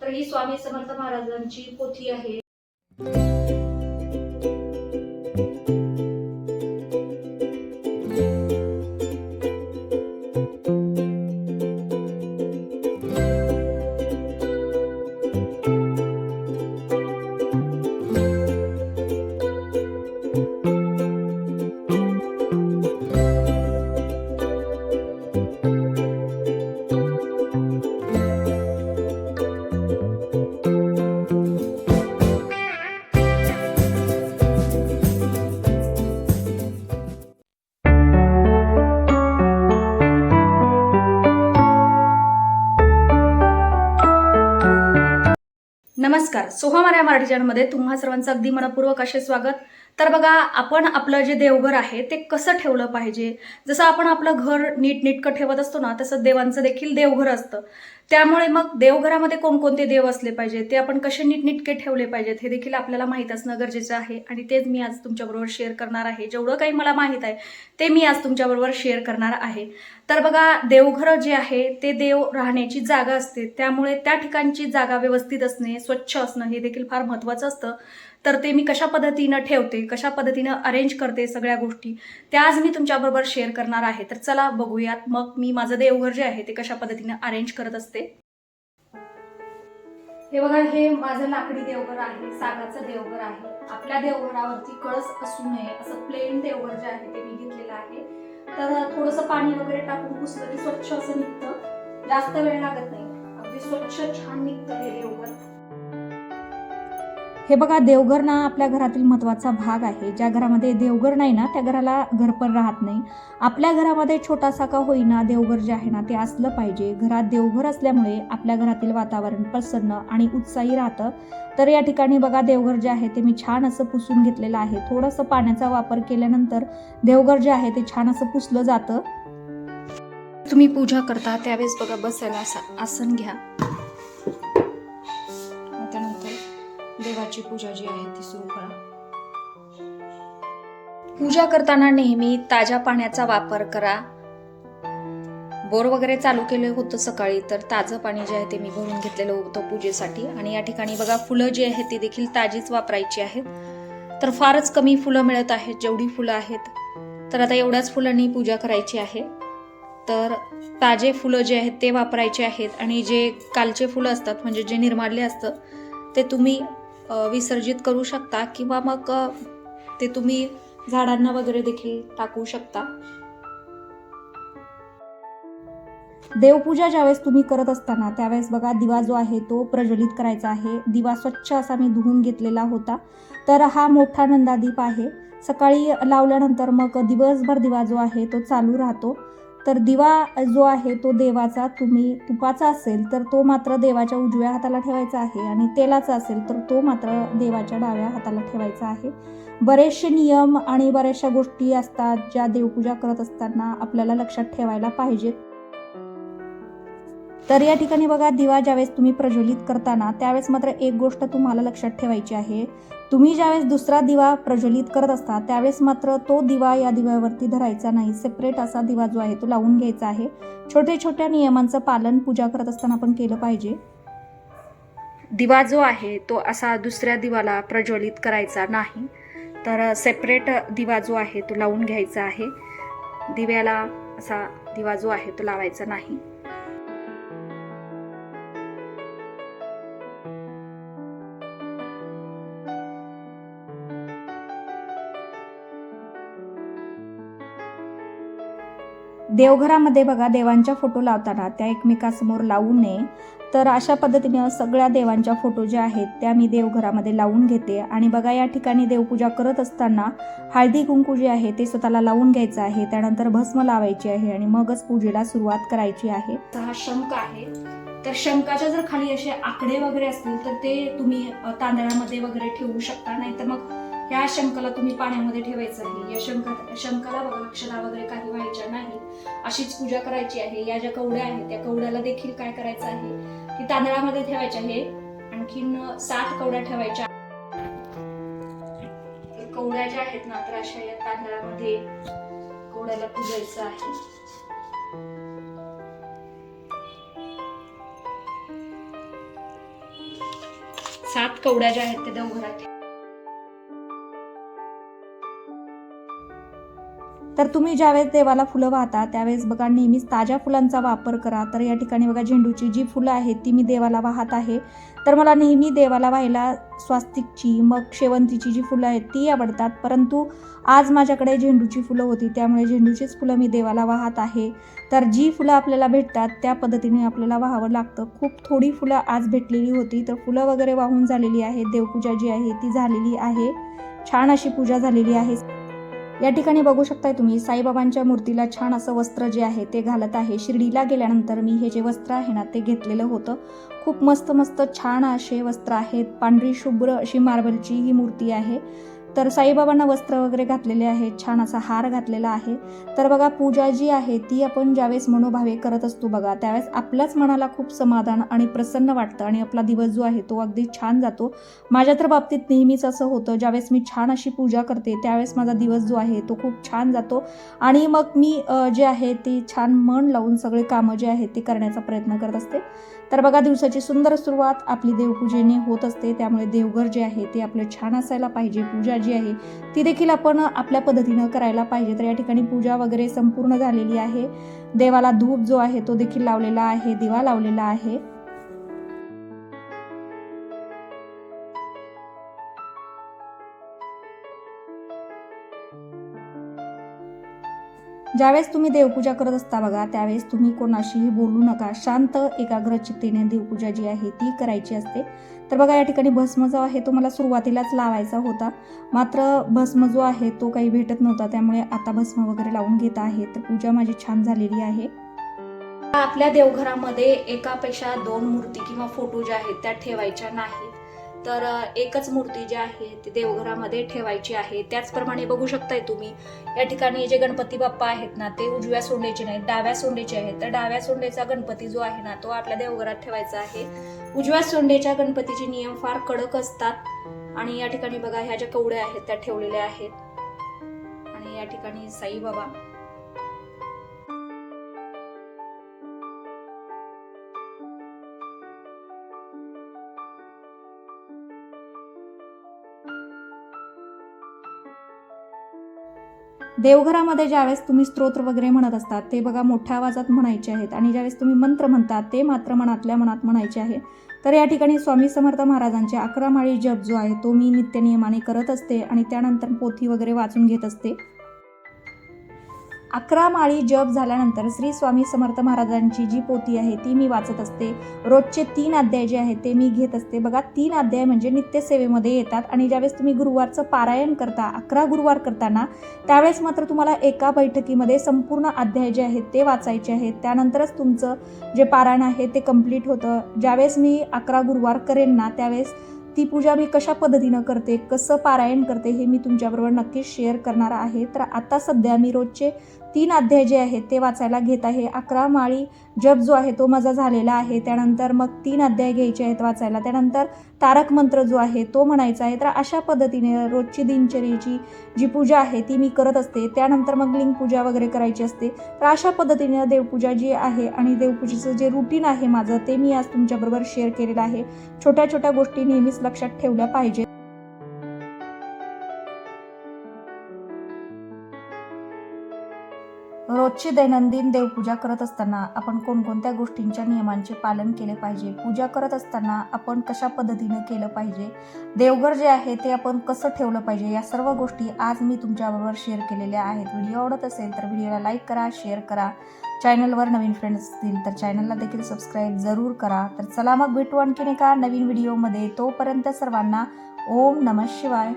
तर ही स्वामी समर्थ महाराजांची पोथी आहे. नमस्कार. सोहमाऱ्या मराठी चॅनलमध्ये तुम्हा सर्वांचं अगदी मनपूर्वक असे स्वागत. तर बघा आपण आपलं जे देवघर आहे ते कसं ठेवलं पाहिजे? जसं आपण आपलं घर नीटनेटकं ठेवत असतो ना तसं देवांचं देखील देवघर असतं. त्यामुळे मग देवघरामध्ये कोणकोणते देव असले पाहिजे ते आपण कसे नीटनेटके ठेवले पाहिजेत? हे देखील आपल्याला माहीत असणं गरजेचं आहे. आणि तेच मी आज तुमच्याबरोबर शेअर करणार आहे. जेवढं काही मला माहीत आहे ते मी आज तुमच्याबरोबर शेअर करणार आहे. तर बघा देवघर जे आहे ते देव राहण्याची जागा असते. त्यामुळे त्या ठिकाणची जागा व्यवस्थित असणे स्वच्छ असणं हे देखील फार महत्त्वाचं असतं. तर ते मी कशा पद्धतीनं ठेवते कशा पद्धतीनं अरेंज करते सगळ्या गोष्टी त्या आज मी तुमच्याबरोबर शेअर करणार आहे. तर चला बघूयात मग मी माझं देवघर जे आहे ते कशा पद्धतीनं अरेंज करत असते. हे बघा हे माझं लाकडी देवघर आहे सागाचं देवघर आहे. आपल्या देवघरावरती कळस असू नये असं प्लेन देवघर जे आहे ते मी घेतलेलं आहे. तर थोडंसं पाणी वगैरे टाकून पुसलं की स्वच्छ असं निघतं. जास्त वेळ लागत नाही. अगदी स्वच्छ छान निघतं हे देवघर. हे बघा देवघर ना आपल्या घरातील महत्त्वाचा भाग आहे. ज्या घरामध्ये देवघर नाही ना त्या घराला घरपण राहत नाही. आपल्या घरामध्ये छोटासा का होईना देवघर जे आहे ना ते असलं पाहिजे. घरात देवघर असल्यामुळे आपल्या घरातील वातावरण प्रसन्न आणि उत्साही राहतं. तर या ठिकाणी बघा देवघर जे आहे ते मी छान असं पुसून घेतलेलं आहे. थोडंसं पाण्याचा वापर केल्यानंतर देवघर जे आहे ते छान असं पुसलं जातं. तुम्ही पूजा करता त्यावेळेस बघा बसायला असं आसन घ्या. देवाची पूजा जी आहे ती सुरू करा. पूजा करताना नेहमी ताज्या पाण्याचा वापर करा. बोर वगैरे चालू केलं होतं सकाळी तर ताजं पाणी जे आहे ते मी भरून घेतलेलं होतं पूजेसाठी. आणि या ठिकाणी बघा फुलं जी आहेत ती देखील ताजीच वापरायची आहेत. तर फारच कमी फुलं मिळत आहेत जेवढी फुलं आहेत. तर आता एवढ्याच फुलांनी पूजा करायची आहे. तर ताजे फुलं जे आहेत ते वापरायचे आहेत. आणि जे कालचे फुलं असतात म्हणजे जे निर्माल्य असतं ते तुम्ही विसर्जित करू शकता किंवा मग ते तुम्ही झाडांना वगैरे देखील टाकू शकता. देवपूजा ज्यावेळेस तुम्ही करत असताना त्यावेळेस बघा दिवा जो आहे तो प्रज्वलित करायचा आहे. दिवा स्वच्छ असा मी धुवून घेतलेला होता. तर हा मोठा नंदादीप आहे. सकाळी लावल्यानंतर मग दिवसभर दिवा जो आहे तो चालू राहतो. तर दिवा जो आहे तो देवाचा तुम्ही तुपाचा असेल तर तो मात्र देवाच्या उजव्या हाताला ठेवायचा आहे आणि तेलाचा असेल तर तो मात्र देवाच्या डाव्या हाताला ठेवायचा आहे. बरेचसे नियम आणि बऱ्याचशा गोष्टी असतात ज्या देवपूजा करत असताना आपल्याला लक्षात ठेवायला पाहिजेत. तर या ठिकाणी बघा दिवा ज्यावेळेस तुम्ही प्रज्वलित करताना त्यावेळेस मात्र एक गोष्ट तुम्हाला लक्षात ठेवायची आहे. तुम्ही ज्यावेळेस दुसरा दिवा प्रज्वलित करत असता त्यावेळेस मात्र तो दिवा या दिव्यावरती धरायचा नाही. सेपरेट असा दिवा जो आहे तो लावून घ्यायचा आहे. छोट्या छोट्या नियमांचं पालन पूजा करत असताना आपण केलं पाहिजे. दिवा जो आहे तो असा दुसऱ्या दिवाला प्रज्वलित करायचा नाही. तर सेपरेट दिवा जो आहे तो लावून घ्यायचा आहे. दिव्याला असा दिवा जो आहे तो लावायचा नाही. देवघरामध्ये बघा देवांच्या फोटो लावताना त्या एकमेकासमोर लावू नये. तर अशा पद्धतीने सगळ्या देवांच्या फोटो ज्या आहेत त्या मी देवघरामध्ये लावून घेते. आणि बघा या ठिकाणी देवपूजा करत असताना हळदी कुंकू जे आहे ते स्वतःला लावून घ्यायचं आहे. त्यानंतर भस्म लावायची आहे आणि मगच पूजेला सुरुवात करायची आहे. हा शंख आहे. तर शंकाच्या जर खाली असे आकडे वगैरे असतील तर ते तुम्ही तांदळामध्ये वगैरे ठेवू शकता. नाहीतर मग ह्या शंकाला तुम्ही पाण्यामध्ये ठेवायचं आहे या शंका शंकाला बघा अक्षरा वगैरे काही व्हायच्या नाही. अशीच पूजा करायची आहे. या ज्या कवड्या आहेत त्या कवड्याला देखील काय करायचं आहे? की तांदळामध्ये ठेवायच्या आहे आणखीन सात कवड्या ठेवायच्या. कवड्या ज्या आहेत ना तर अशा या तांदळामध्ये कवड्याला पुजायचं आहे. सात कवड्या ज्या आहेत त्या देवघरात तर तुम्ही ज्यावेळेस देवाला फुलं वाहता त्यावेळेस बघा नेहमीच ताज्या फुलांचा वापर करा. तर या ठिकाणी बघा झेंडूची जी फुलं आहेत ती मी देवाला वाहत आहे. तर मला नेहमी देवाला व्हायला स्वास्तिकची मग शेवंतीची जी फुलं आहेत ती आवडतात. परंतु आज माझ्याकडे झेंडूची फुलं होती त्यामुळे झेंडूचीच फुलं मी देवाला वाहत आहे. तर जी फुलं आपल्याला भेटतात त्या पद्धतीने आपल्याला वाहावं लागतं. खूप थोडी फुलं आज भेटलेली होती तर फुलं वगैरे वाहून झालेली आहे देवपूजा जी आहे ती झालेली आहे. छान अशी पूजा झालेली आहे. या ठिकाणी बघू शकताय तुम्ही साईबाबांच्या मूर्तीला छान असं वस्त्र जे आहे ते घालत आहे. शिर्डीला गेल्यानंतर मी हे जे वस्त्र आहे ना ते घेतलेलं होतं. खूप मस्त मस्त छान असे वस्त्र आहेत. पांढरी शुभ्र अशी मार्बलची ही मूर्ती आहे. तर साईबाबांना वस्त्र वगैरे घातलेले आहे छान असा हार घातलेला आहे. तर बघा पूजा जी आहे ती आपण ज्यावेळेस मनोभावे करत असतो बघा त्यावेळेस आपल्याच मनाला खूप समाधान आणि प्रसन्न वाटतं आणि आपला दिवस जो आहे तो अगदी छान जातो. माझ्या तर बाबतीत नेहमीच असं होतं ज्यावेळेस मी छान अशी पूजा करते त्यावेळेस माझा दिवस जो आहे तो खूप छान जातो. आणि मग मी जे आहे ते छान मन लावून सगळे कामं जे आहेत ते करण्याचा प्रयत्न करत असते. तर बघा दिवसाची सुंदर सुरुवात आपली देवपूजेने होत असते. त्यामुळे देवघर जे आहे ते आपलं छान असायला पाहिजे. पूजा जी आहे ती देखील आपण आपल्या पद्धतीनं करायला पाहिजे. तर या ठिकाणी पूजा वगैरे संपूर्ण झालेली आहे. देवाला धूप जो आहे तो देखील लावलेला आहे दिवा लावलेला आहे. ज्यावेळेस तुम्ही देवपूजा करत असता बघा त्यावेळेस तुम्ही कोणाशीही बोलू नका. शांत एकाग्र चित्तीने देवपूजा जी आहे ती करायची असते. तर बघा या ठिकाणी भस्म जो आहे तो मला सुरुवातीलाच लावायचा होता. मात्र भस्म जो आहे तो काही भेटत नव्हता त्यामुळे आता भस्म वगैरे लावून घेत आहे. तर पूजा माझी छान झालेली आहे. आपल्या देवघरामध्ये एकापेक्षा दोन मूर्ती किंवा फोटो ज्या आहेत त्या ठेवायच्या नाहीत. तर एकच मूर्ती जी आहे ती देवघरामध्ये ठेवायची आहे. त्याचप्रमाणे बघू शकताय तुम्ही या ठिकाणी जे गणपती बाप्पा आहेत ना ते उजव्या सोंडेचे नाहीत डाव्या सोंडेचे आहेत. तर डाव्या सोंडेचा गणपती जो आहे ना तो आपल्या देवघरात ठेवायचा आहे. उजव्या सोंडेच्या गणपतीचे नियम फार कडक असतात आणि या ठिकाणी बघा ह्या ज्या कवड्या आहेत त्या ठेवलेल्या आहेत. आणि या ठिकाणी साईबाबा. देवघरामध्ये ज्यावेळेस तुम्ही स्तोत्र वगैरे म्हणत असतात ते बघा मोठ्या आवाजात म्हणायचे आहेत आणि ज्यावेळेस तुम्ही मंत्र म्हणतात ते मात्र मनातल्या मनात म्हणायचे आहे. तर या ठिकाणी स्वामी समर्थ महाराजांचे अकरा माळी जप जो आहे तो मी नित्यनियमाने करत असते आणि त्यानंतर पोथी वगैरे वाचून घेत असते. अकरा माळी जप झाल्यानंतर श्री स्वामी समर्थ महाराजांची जी पोथी आहे ती मी वाचत असते. रोजचे तीन अध्याय जे आहेत ते मी घेत असते. बघा तीन अध्याय म्हणजे नित्यसेवेमध्ये येतात आणि ज्यावेळेस तुम्ही गुरुवारचं पारायण करता अकरा गुरुवार करताना त्यावेळेस मात्र तुम्हाला एका बैठकीमध्ये संपूर्ण अध्याय जे आहेत ते वाचायचे आहेत. त्यानंतरच तुमचं जे पारायण आहे ते कंप्लीट होतं. ज्यावेळेस मी अकरा गुरुवार करेन ना त्यावेळेस ती पूजा मी कशा पद्धतीनं करते कसं पारायण करते हे मी तुमच्याबरोबर नक्कीच शेअर करणार आहे. तर आता सध्या मी रोजचे तीन अध्याय जे आहेत ते वाचायला घेत आहे. अकरा माळी जप जो आहे तो माझा झालेला आहे. त्यानंतर मग तीन अध्याय घ्यायचे आहेत वाचायला. त्यानंतर तारक मंत्र जो आहे तो म्हणायचा आहे. तर अशा पद्धतीने रोजची दिनचर्येची जी पूजा आहे ती मी करत असते. त्यानंतर मग लिंग पूजा वगैरे करायची असते. तर अशा पद्धतीने देवपूजा जी आहे आणि देवपूजेचं जे रुटीन आहे माझं ते मी आज तुमच्याबरोबर शेअर केलेलं आहे. छोट्या छोट्या गोष्टी नेहमीच लक्षात ठेवल्या पाहिजे रोजची दैनंदिन देवपूजा करत असताना आपण कोणकोणत्या गोष्टींच्या नियमांचे पालन केले पाहिजे? पूजा करत असताना आपण कशा पद्धतीनं केलं पाहिजे? देवघर जे आहे ते आपण कसं ठेवलं पाहिजे? या सर्व गोष्टी आज मी तुमच्याबरोबर शेअर केलेल्या आहेत. व्हिडिओ आवडत असेल तर व्हिडिओला लाईक करा शेअर करा. चॅनलवर नवीन फ्रेंड्स असतील तर चॅनलला देखील सबस्क्राईब जरूर करा. तर चला मग भेटू आणखीन एका नवीन व्हिडिओमध्ये. तोपर्यंत सर्वांना ओम नमः शिवाय.